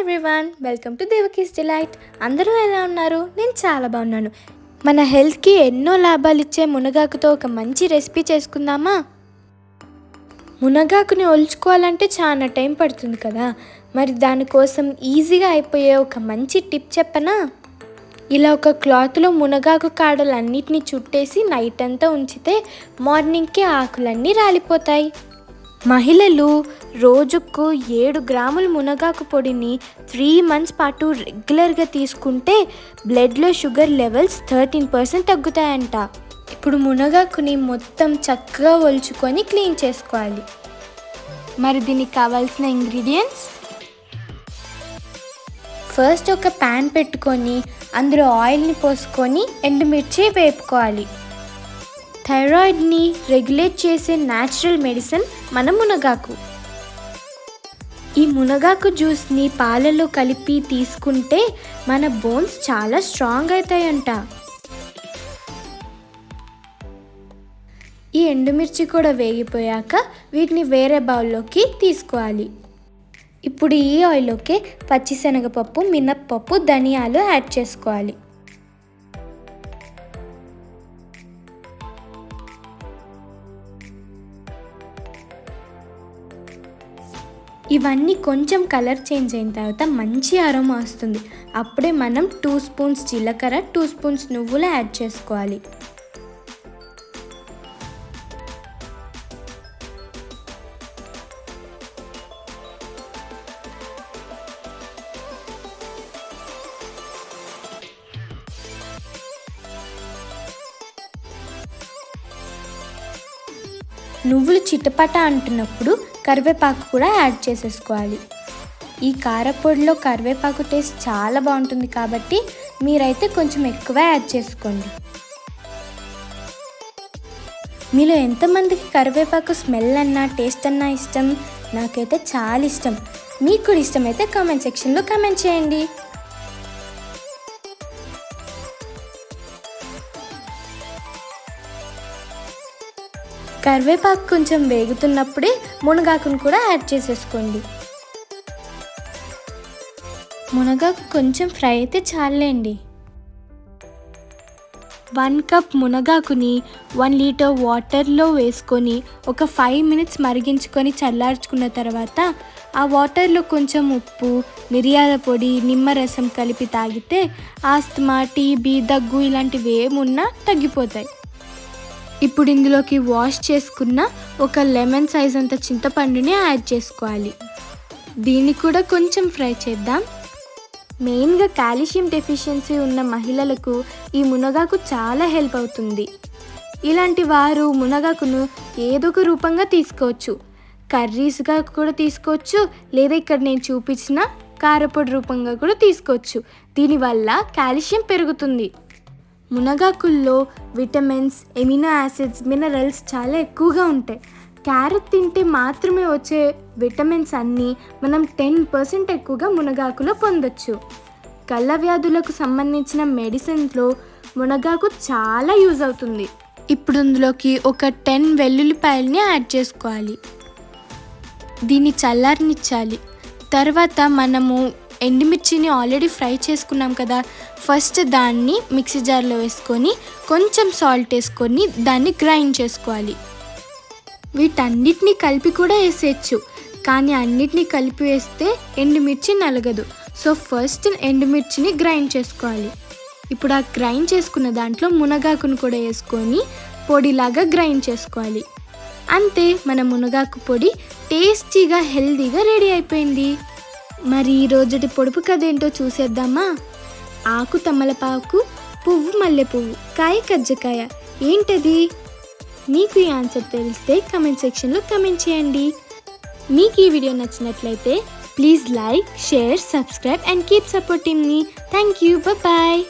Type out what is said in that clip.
Everyone welcome to Devaki's delight అందరూ ఎలా ఉన్నారు? నేను చాలా బాగున్నాను. మన హెల్త్కి ఎన్నో లాభాలు ఇచ్చే మునగాకుతో ఒక మంచి రెసిపీ చేసుకుందామా? మునగాకుని ఒలుచుకోవాలంటే చాలా టైం పడుతుంది కదా. మరి దానికోసం ఈజీగా అయిపోయే ఒక మంచి టిప్ చెప్పనా? ఇలా ఒక క్లాత్లో మునగాకు కాడలన్నిటిని చుట్టేసి నైట్ అంతా ఉంచితే మార్నింగ్కి ఆకులన్నీ రాలిపోతాయి. మహిళలు రోజుకు ఏడు గ్రాముల మునగాకు పొడిని త్రీ మంత్స్ పాటు రెగ్యులర్గా తీసుకుంటే బ్లడ్లో షుగర్ లెవెల్స్ థర్టీన్ పర్సెంట్ తగ్గుతాయంట. ఇప్పుడు మునగాకుని మొత్తం చక్కగా ఒలుచుకొని క్లీన్ చేసుకోవాలి. మరి దీనికి కావాల్సిన ఇంగ్రీడియంట్స్ ఫస్ట్ ఒక ప్యాన్ పెట్టుకొని అందులో ఆయిల్ని పోసుకొని ఎండుమిర్చి వేపుకోవాలి. థైరాయిడ్ని రెగ్యులేట్ చేసే న్యాచురల్ మెడిసిన్ మన మునగాకు. ఈ మునగాకు జ్యూస్ని పాలలో కలిపి తీసుకుంటే మన బోన్స్ చాలా స్ట్రాంగ్ అవుతాయంట. ఈ ఎండుమిర్చి కూడా వేగిపోయాక వీటిని వేరే బౌల్లోకి తీసుకోవాలి. ఇప్పుడు ఈ ఆయిల్లోకి పచ్చిశనగపప్పు మినప్పప్పు ధనియాలు యాడ్ చేసుకోవాలి. ఇవన్నీ కొంచెం కలర్ చేంజ్ అయిన తర్వాత మంచి అరోమా వస్తుంది. అప్పుడే మనం టూ స్పూన్స్ జీలకర్ర టూ స్పూన్స్ నువ్వులు యాడ్ చేసుకోవాలి. నువ్వులు చిటపట అంటున్నప్పుడు కరివేపాకు కూడా యాడ్ చేసేసుకోవాలి. ఈ కారపొడిలో కరివేపాకు టేస్ట్ చాలా బాగుంటుంది కాబట్టి మీరైతే కొంచెం ఎక్కువ యాడ్ చేసుకోండి. మీలో ఎంతమందికి కరివేపాకు స్మెల్ అన్నా టేస్ట్ అన్నా ఇష్టం? నాకైతే చాలా ఇష్టం. మీకు కూడా ఇష్టమైతే కామెంట్ సెక్షన్లో కామెంట్ చేయండి. కరివేపాకు కొంచెం వేగుతున్నప్పుడే మునగాకును కూడా యాడ్ చేసేసుకోండి. మునగాకు కొంచెం ఫ్రై అయితే చాలండి వన్ కప్ మునగాకుని వన్ లీటర్ వాటర్లో వేసుకొని ఒక ఫైవ్ మినిట్స్ మరిగించుకొని చల్లార్చుకున్న తర్వాత ఆ వాటర్లో కొంచెం ఉప్పు మిరియాల పొడి నిమ్మరసం కలిపి తాగితే ఆస్తమా టీబీ దగ్గు ఇలాంటివి ఏమున్నా తగ్గిపోతాయి. ఇప్పుడు ఇందులోకి వాష్ చేసుకున్న ఒక లెమన్ సైజ్ అంత చింతపండుని యాడ్ చేసుకోవాలి. దీన్ని కూడా కొంచెం ఫ్రై చేద్దాం. మెయిన్గా కాల్షియం డెఫిషియన్సీ ఉన్న మహిళలకు ఈ మునగాకు చాలా హెల్ప్ అవుతుంది. ఇలాంటి వారు మునగాకును ఏదో ఒక రూపంగా తీసుకోవచ్చు. కర్రీస్గా కూడా తీసుకోవచ్చు లేదా ఇక్కడ నేను చూపించిన కారపొడి రూపంగా కూడా తీసుకోవచ్చు. దీనివల్ల కాల్షియం పెరుగుతుంది. మునగాకుల్లో విటమిన్స్ ఎమినో యాసిడ్స్ మినరల్స్ చాలా ఎక్కువగా ఉంటాయి. క్యారెట్ తింటే మాత్రమే వచ్చే విటమిన్స్ అన్నీ మనం టెన్ పర్సెంట్ ఎక్కువగా మునగాకులో పొందొచ్చు. కళ్ళ వ్యాధులకు సంబంధించిన మెడిసిన్స్లో మునగాకు చాలా యూజ్ అవుతుంది. ఇప్పుడు ఇందులోకి ఒక టెన్ వెల్లుల్లిపాయల్ని యాడ్ చేసుకోవాలి. దీన్ని చల్లారనిచ్చాలి. తర్వాత మనము ఎండుమిర్చిని ఆల్రెడీ ఫ్రై చేసుకున్నాం కదా. ఫస్ట్ దాన్ని మిక్సీ జార్లో వేసుకొని కొంచెం సాల్ట్ వేసుకొని దాన్ని గ్రైండ్ చేసుకోవాలి. వీటన్నిటిని కలిపి కూడా వేసేయచ్చు. కానీ అన్నిటినీ కలిపి వేస్తే ఎండుమిర్చి నలగదు. సో ఫస్ట్ ఎండుమిర్చిని గ్రైండ్ చేసుకోవాలి. ఇప్పుడు ఆ గ్రైండ్ చేసుకున్న దాంట్లో మునగాకును కూడా వేసుకొని పొడిలాగా గ్రైండ్ చేసుకోవాలి. అంతే మన మునగాకు పొడి టేస్టీగా హెల్దీగా రెడీ అయిపోయింది. మరి ఈ రోజుటి పొడుపు కథ ఏంటో చూసేద్దామా? ఆకు తమలపాకు పువ్వు మల్లె పువ్వు కాయ కజ్జకాయ. ఏంటది? మీకు ఈ ఆన్సర్ తెలిస్తే కమెంట్ సెక్షన్లో కమెంట్ చేయండి. మీకు ఈ వీడియో నచ్చినట్లయితే please like share subscribe and keep supporting me. Thank you. Bye